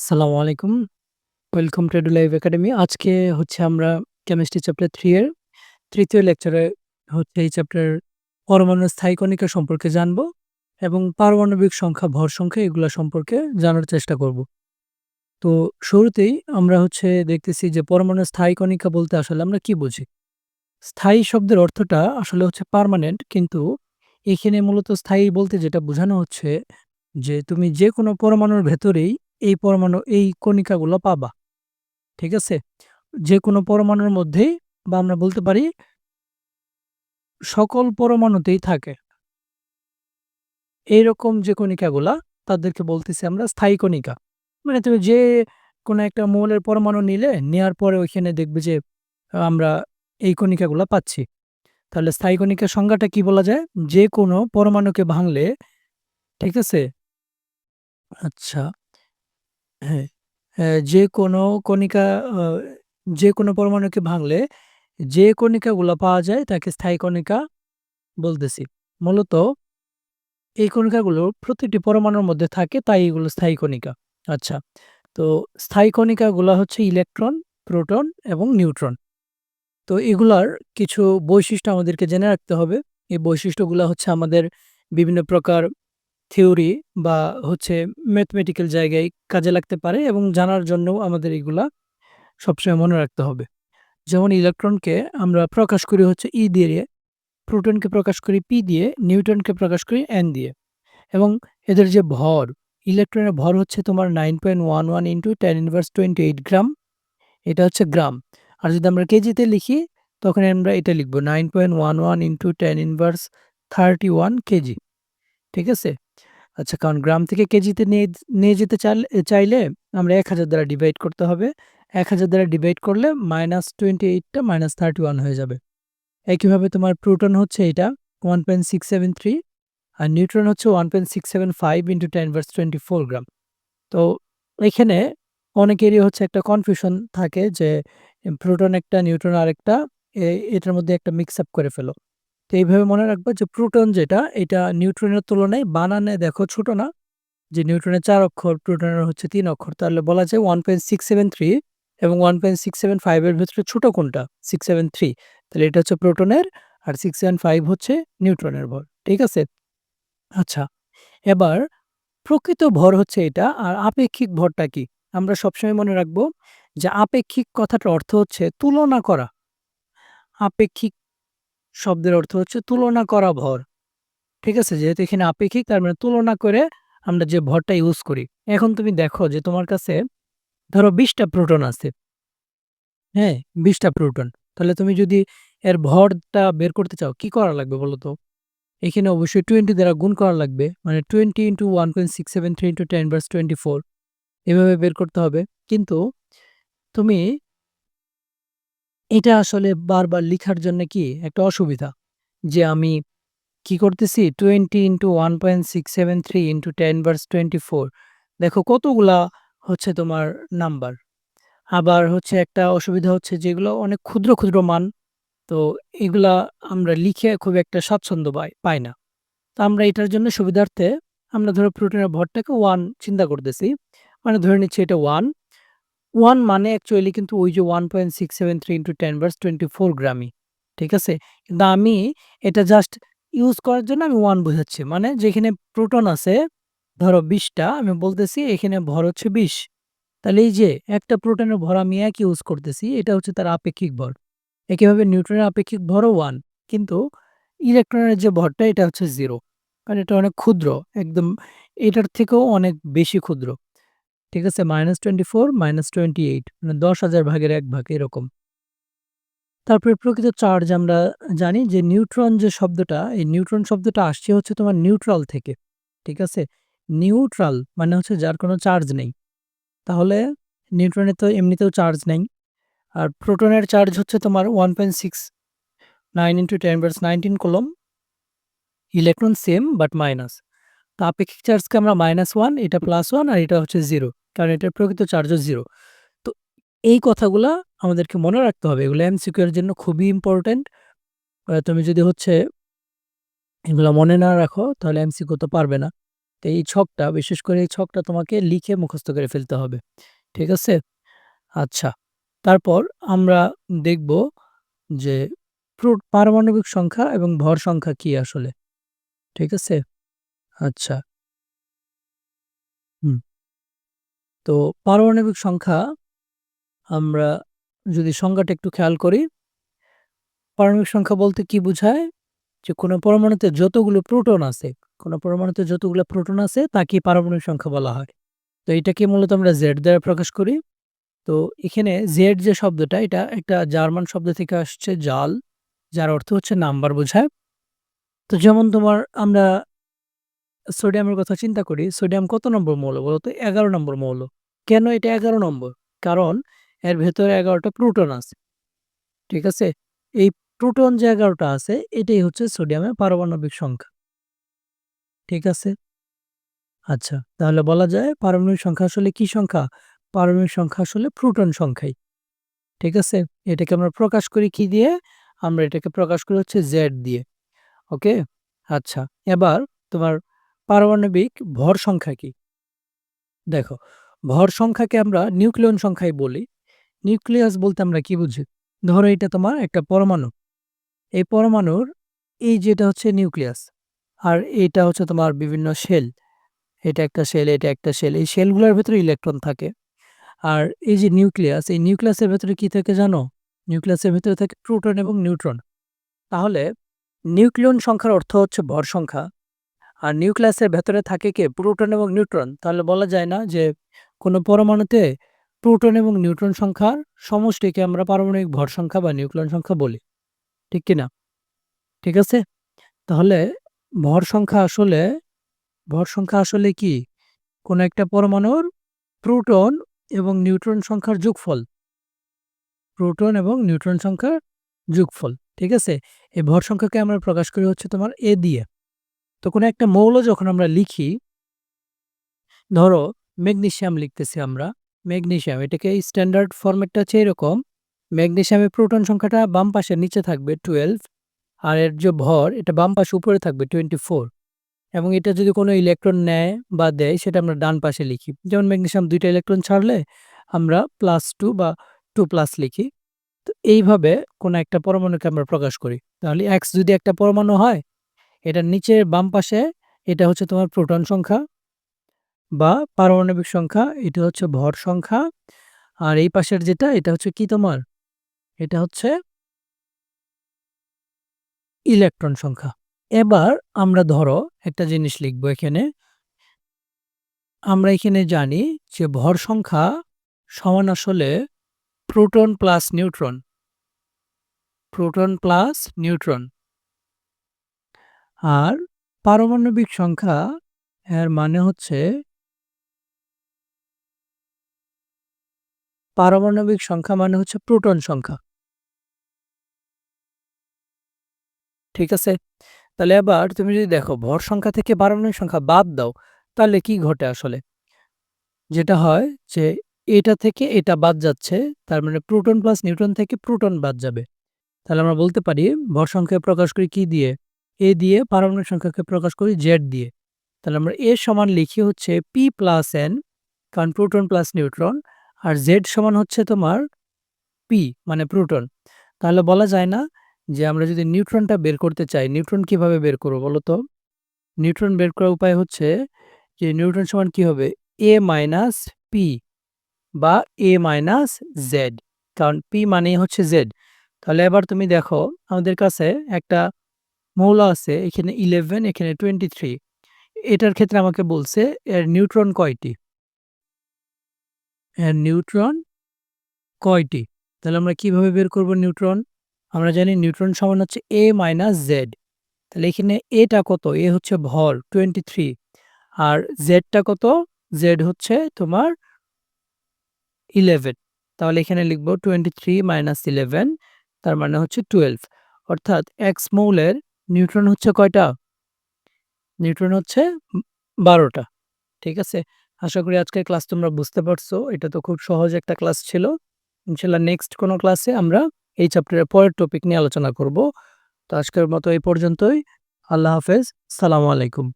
আসসালামু আলাইকুম। Welcome to Live Academy. আজকে হচ্ছে আমরা কেমিস্ট্রি চ্যাপ্টার থ্রি এর তৃতীয় লেকচারে হচ্ছে এই চ্যাপ্টার পরমাণু স্থায়ী কণিকা সম্পর্কে জানব এবং পারমাণবিক সংখ্যা, ভর সংখ্যা এগুলো সম্পর্কে জানার চেষ্টা করব। তো শুরুতেই আমরা হচ্ছে দেখতেছি যে পরমাণু স্থায়ী কণিকা বলতে আসলে আমরা কি বুঝি? স্থায়ী শব্দের অর্থটা আসলে হচ্ছে পার্মানেন্ট কিন্তু এখানে মূলত স্থায়ী বলতে যেটা বোঝানো হচ্ছে যে তুমি যে কোনো পরমাণুর ভেতরেই এই পরমাণু এই কণিকাগুলো পাবা। ঠিক আছে? যে কোনো পরমাণুর মধ্যেই বা আমরা বলতে পারি সকল পরমাণুতেই থাকে। এইরকম যে কণিকাগুলা তাদেরকে বলতেছি আমরা স্থায়ী কণিকা। মানে তুমি যে কোনো একটা মৌলের পরমাণু নিলে, নেয়ার পরে ওইখানে দেখবে যে আমরা এই কণিকাগুলা পাচ্ছি। তাহলে স্থায়ী কণিকার সংজ্ঞাটা কি বলা যায়? যে কোনো পরমাণুকে ভাঙলে ঠিক আছে? আচ্ছা। হ্যাঁ, হ্যাঁ, যেকোনো কণিকা আ যেকোনো পরমাণুকে ভাঙলে যে কণিকাগুলা পাওয়া যায় তাকে স্থায়ী কণিকা বলতেছি। মূলত এই কণিকাগুলো প্রতিটি পরমাণুর মধ্যে থাকে তাই এগুলো স্থায়ী কণিকা। আচ্ছা। তো স্থায়ী কণিকাগুলা হচ্ছে ইলেকট্রন, প্রোটন এবং নিউট্রন। তো এগুলার কিছু বৈশিষ্ট্য আমাদেরকে জেনে রাখতে হবে। এই বৈশিষ্ট্যগুলা হচ্ছে আমাদের বিভিন্ন প্রকার থিওরি বা হচ্ছে ম্যাথমেটিক্যাল জায়গায় কাজে লাগতে পারে এবং জানার জন্যও আমাদের এগুলা সবসময় মনে রাখতে হবে। যেমন ইলেকট্রনকে আমরা প্রকাশ করি হচ্ছে ই দিয়ে, প্রোটনকে প্রকাশ করি পি দিয়ে, নিউট্রনকে প্রকাশ করি এন দিয়ে। এবং এদের যে ভর, ইলেকট্রনের ভর হচ্ছে তোমার nine point one one into ten inverse 28 গ্রাম। এটা হচ্ছে গ্রাম। আর যদি আমরা কেজিতে লিখি তখন আমরা এটা লিখব 9.11 ইনটু টেন ইনভার্স 31 কেজি। ঠিক আছে? আচ্ছা কারণ গ্রাম থেকে কেজিতে নিয়ে নিয়ে যেতে চাইলে আমরা 1000 দ্বারা ডিভাইড করতে হবে। 1000 দ্বারা ডিভাইড করলে মাইনাস টোয়েন্টি এইটটা মাইনাস থার্টি ওয়ান হয়ে যাবে। একইভাবে তোমার প্রোটন হচ্ছে এটা 1.673 আর নিউট্রন হচ্ছে 1.675 ইনটু 10 ইনভার্স 24 গ্রাম। তো এখানে অনেকেরই হচ্ছে একটা কনফিউশন থাকে যে প্রোটন একটা, নিউট্রন আরেকটা এটার মধ্যে একটা মিক্স আপ করে ফেলো। তো এইভাবে মনে রাখবা যে প্রোটন যেটা এটা নিউট্রনের তুলনায় বানানে দেখো ছোট না? যে নিউট্রনের চার অক্ষর, প্রোটনের হচ্ছে তিন অক্ষর। তাহলে বলা যায় 1.673 এবং 1.675 ফাইভের ভেতরে ছোট কোনটা? 673 তাহলে এটা হচ্ছে প্রোটনের আর 675 হচ্ছে নিউট্রনের ভর। ঠিক আছে? আচ্ছা। এবার প্রকৃত ভর হচ্ছে এটা আর আপেক্ষিক ভরটা কি? আমরা সবসময় মনে রাখব যে আপেক্ষিক কথাটার অর্থ হচ্ছে তুলনা করা। আপেক্ষিক শব্দের অর্থ হচ্ছে তুলনা করা ভর। ঠিক আছে? যেহেতু এখানে আপেক্ষিক, তার মানে তুলনা করে আমরা যে ভরটা ইউজ করি। এখন তুমি দেখো যে তোমার কাছে ধরো বিশটা প্রোটন আছে। হ্যাঁ? বিশটা প্রোটন। তাহলে তুমি যদি এর ভরটা বের করতে চাও, কি করা লাগবে বলো তো? এখানে অবশ্যই 20 দ্বারা গুণ করা লাগবে। মানে twenty into 20 into 1.673 into 10 inverse 24 এভাবে বের করতে হবে। কিন্তু তুমি এটা আসলে বারবার লিখার জন্য কি একটা অসুবিধা। যে আমি কি করতেছি 20 ইনটু 1.673 ইনটু 10 ইনভার্স 24 দেখো কতগুলা হচ্ছে তোমার নাম্বার। আবার হচ্ছে একটা অসুবিধা হচ্ছে যেগুলো অনেক ক্ষুদ্র, ক্ষুদ্র মান। তো এগুলা আমরা লিখে খুব একটা স্বাচ্ছন্দ্য পাই পাই না। তো আমরা এটার জন্য সুবিধার্থে আমরা ধরো প্রোটিনের ভরটাকে ওয়ান চিন্তা করতেছি। মানে ধরে নিচ্ছি এটা 1 1 মানে অ্যাকচুয়ালি কিন্তু ওই যে 1.673 টেন 10 ইনভার্স 24 গ্রামই। ঠিক আছে? কিন্তু আমি এটা জাস্ট ইউজ করার জন্য আমি ওয়ান বোঝাচ্ছি। মানে যেখানে প্রোটন আছে, ধরো ২০ টা আমি বলতেছি এখানে ভর হচ্ছে ২০। তাহলে এই যে একটা প্রোটনের ভর আমি ১ ইউজ করতেছি, এটা হচ্ছে তার আপেক্ষিক ভর। একইভাবে নিউট্রনের আপেক্ষিক ভরও ওয়ান কিন্তু ইলেকট্রনের যে ভরটা, এটা হচ্ছে জিরো কারণ এটা অনেক ক্ষুদ্র। একদম এটার থেকেও অনেক বেশি ক্ষুদ্র। ঠিক আছে? -24 -28 মানে ১০,০০০ ভাগের এক ভাগ এরকম। তারপরে প্রকৃত চার্জ আমরা জানি যে নিউট্রন যে শব্দটা, এই নিউট্রন শব্দটা আসছে হচ্ছে তোমার নিউট্রাল থেকে। ঠিক আছে? নিউট্রাল মানে হচ্ছে যার কোনো চার্জ নেই। তাহলে নিউট্রনের তো এমনিতেও চার্জ নেই। আর প্রোটনের চার্জ হচ্ছে তোমার 1.69 ইনটু 10 ইনভার্স 19 কলম ইলেকট্রন সেম বাট মাইনাস। তো আপেক্ষিক চার্জকে আমরা মাইনাস ওয়ান এটা প্লাস ওয়ান আর এটা হচ্ছে 0 কারণ এটার প্রকৃত চার্জও জিরো তো এই কথাগুলা আমাদেরকে মনে রাখতে হবে। এগুলো এমসিকিউ এর জন্য খুবই ইম্পোর্টেন্ট। আ তুমি যদি হচ্ছে এগুলো মনে না রাখো, তাহলে এমসিকিউ তো পারবে না। তো এই ছকটা, বিশেষ করে এই ছকটা তোমাকে লিখে মুখস্থ করে ফেলতে হবে। ঠিক আছে? আচ্ছা। তারপর আমরা দেখব যে প্রো পারমাণবিক সংখ্যা এবং ভর সংখ্যা কি আসলে? ঠিক আছে? আচ্ছা। তো পারমাণবিক সংখ্যা আমরা যদি সংজ্ঞাটা একটু খেয়াল করি পারমাণবিক সংখ্যা বলতে কি বোঝায়? যে কোনো পরমাণুতে যতগুলো প্রোটন আছে, কোনো পরমাণুতে যতগুলো প্রোটন আছে তাকে পারমাণবিক সংখ্যা বলা হয়। তো এটাকে মূলত আমরা জেড দ্বারা প্রকাশ করি। তো এখানে জেড যে শব্দটা এটা একটা জার্মান শব্দ থেকে আসছে জাল, যার অর্থ হচ্ছে নাম্বার বোঝায়। তো যেমন তোমার আমরা সোডিয়ামের কথা চিন্তা করি, সোডিয়াম কত নম্বর মৌল বলতো এগারো নম্বর মৌল। কেন এটা ১১ নম্বর? কারণ এর ভেতরে এগারোটা প্রোটন আছে। ঠিক আছে? এই প্রোটন যে এগারোটা আছে এটাই হচ্ছে সোডিয়ামের পারমাণবিক সংখ্যা। ঠিক আছে? আচ্ছা, তাহলে বলা যায় পারমাণবিক সংখ্যা আসলে কি সংখ্যা? পারমাণবিক সংখ্যা আসলে প্রোটন সংখ্যাই। ঠিক আছে? এটাকে আমরা প্রকাশ করি কি দিয়ে? আমরা এটাকে প্রকাশ করি হচ্ছে জেড দিয়ে। ওকে? আচ্ছা, এবার তোমার পারমাণবিক ভর সংখ্যা কি? দেখো, ভর সংখ্যাকে আমরা নিউক্লিয়ন সংখ্যায় বলি। নিউক্লিয়াস বলতে আমরা কি বুঝি? ধরো এটা তোমার একটা পরমাণু। এই পরমাণুর এই যেটা হচ্ছে নিউক্লিয়াস আর এটা হচ্ছে তোমার বিভিন্ন শেল। এটা একটা শেল, এটা একটা শেল। এই শেলগুলোর ভেতরে ইলেকট্রন থাকে। আর এই যে নিউক্লিয়াস, এই নিউক্লিয়াসের ভেতরে কি থাকে জানো? নিউক্লিয়াসের ভেতরে থাকে প্রোটন এবং নিউট্রন। তাহলে নিউক্লিয়ন সংখ্যার অর্থ হচ্ছে ভর সংখ্যা। আর নিউক্লিয়াসের ভেতরে থাকে কে? প্রোটন এবং নিউট্রন। তাহলে বলা যায় না যে কোনো পরমাণুতে প্রোটন এবং নিউট্রন সংখ্যার সমষ্টিকে আমরা পারমাণবিক ভর সংখ্যা বা নিউক্লিয়ন সংখ্যা বলি। ঠিক কি না? ঠিক আছে? তাহলে ভর সংখ্যা আসলে, ভর সংখ্যা আসলে কি? কোনো একটা পরমাণুর প্রোটন এবং নিউট্রন সংখ্যার যোগফল। প্রোটন এবং নিউট্রন সংখ্যার যোগফল। ঠিক আছে? এই ভর সংখ্যাকে আমরা প্রকাশ করি হচ্ছে তোমার এ দিয়ে। তো কোনো একটা মৌল যখন আমরা লিখি, ধরো ম্যাগনেসিয়াম লিখতেছি আমরা। ম্যাগনেশিয়াম এটাকে স্ট্যান্ডার্ড ফরম্যাটটা হচ্ছে এরকম। ম্যাগনেসিয়ামের প্রোটন সংখ্যাটা বাম পাশের নিচে থাকবে 12 আর এর যে ভর এটা বাম পাশে উপরে থাকবে 24 এবং এটা যদি কোনো ইলেকট্রন নেয় বা দেয় সেটা আমরা ডান পাশে লিখি। যেমন ম্যাগনেশিয়াম দুইটা ইলেকট্রন ছাড়লে আমরা প্লাস টু বা টু প্লাস লিখি। তো এইভাবে কোনো একটা পরমাণুকে আমরা প্রকাশ করি। তাহলে x যদি একটা পরমাণু হয়, এটার নিচের বাম পাশে এটা হচ্ছে তোমার প্রোটন সংখ্যা বা পারমাণবিক সংখ্যা, এটা হচ্ছে ভর সংখ্যা। আর এই পাশের যেটা এটা হচ্ছে কি তোমার? এটা হচ্ছে ইলেকট্রন সংখ্যা। এবার আমরা ধরো একটা জিনিস লিখব এখানে। আমরা এখানে জানি যে ভর সংখ্যা সমান আসলে proton plus neutron. Proton plus neutron. আর পারমাণবিক সংখ্যা এর মানে হচ্ছে পারমাণবিক সংখ্যা মানে হচ্ছে প্রোটন সংখ্যা। ঠিক আছে? তাহলে আবার তুমি যদি দেখো ভর সংখ্যা থেকে পারমাণবিক সংখ্যা বাদ দাও, তাহলে কি ঘটে আসলে? যেটা হয় যে এটা থেকে এটা বাদ যাচ্ছে, তার মানে প্রোটন প্লাস নিউট্রন থেকে প্রোটন বাদ যাবে। তাহলে আমরা বলতে পারি ভর সংখ্যা প্রকাশ করি কি দিয়ে? এ দিয়ে পারমাণবিক সংখ্যাকে প্রকাশ করি জেড দিয়ে। তাহলে আমরা এ সমান লিখি হচ্ছে পি প্লাস এন কারণ প্রোটন প্লাস নিউট্রন আর জেড সমান হচ্ছে তোমার পি মানে প্রোটন। তাহলে বলা যায় না যে আমরা যদি নিউট্রনটা বের করতে চাই, নিউট্রন কীভাবে বের করব বলো তো? নিউট্রন বের করার উপায় হচ্ছে যে নিউট্রন সমান কি হবে? এ মাইনাস পি বা এ মাইনাস জেড কারণ পি মানেই হচ্ছে জেড। তাহলে এবার তুমি দেখো আমাদের কাছে একটা মৌল আছে এখানে 11 এখানে 23 এটার ক্ষেত্রে আমাকে বলছে এর নিউট্রন কয়টি? এর নিউট্রন কয়টি? তাহলে আমরা কীভাবে বের করব নিউট্রন? আমরা জানি নিউট্রন সমান হচ্ছে এ মাইনাস জেড। তাহলে এখানে এটা কত? এ হচ্ছে ভর 23 আর জেডটা কত? জেড হচ্ছে তোমার 11 তাহলে এখানে লিখব 23 মাইনাস 11 তার মানে হচ্ছে 12 অর্থাৎ এক্স মৌলের নিউট্রন হচ্ছে কয়টা? নিউট্রন হচ্ছে ১২টা। ঠিক আছে? আশা করি আজকের ক্লাস তোমরা বুঝতে পারছ। এটা তো খুব সহজ একটা ক্লাস ছিল। ইনশাল্লাহ নেক্সট কোনো ক্লাসে আমরা এই চ্যাপ্টারের পরের টপিক নিয়ে আলোচনা করব। তো আজকের মতো এই পর্যন্তই। আল্লাহ হাফেজ। সালামু আলাইকুম।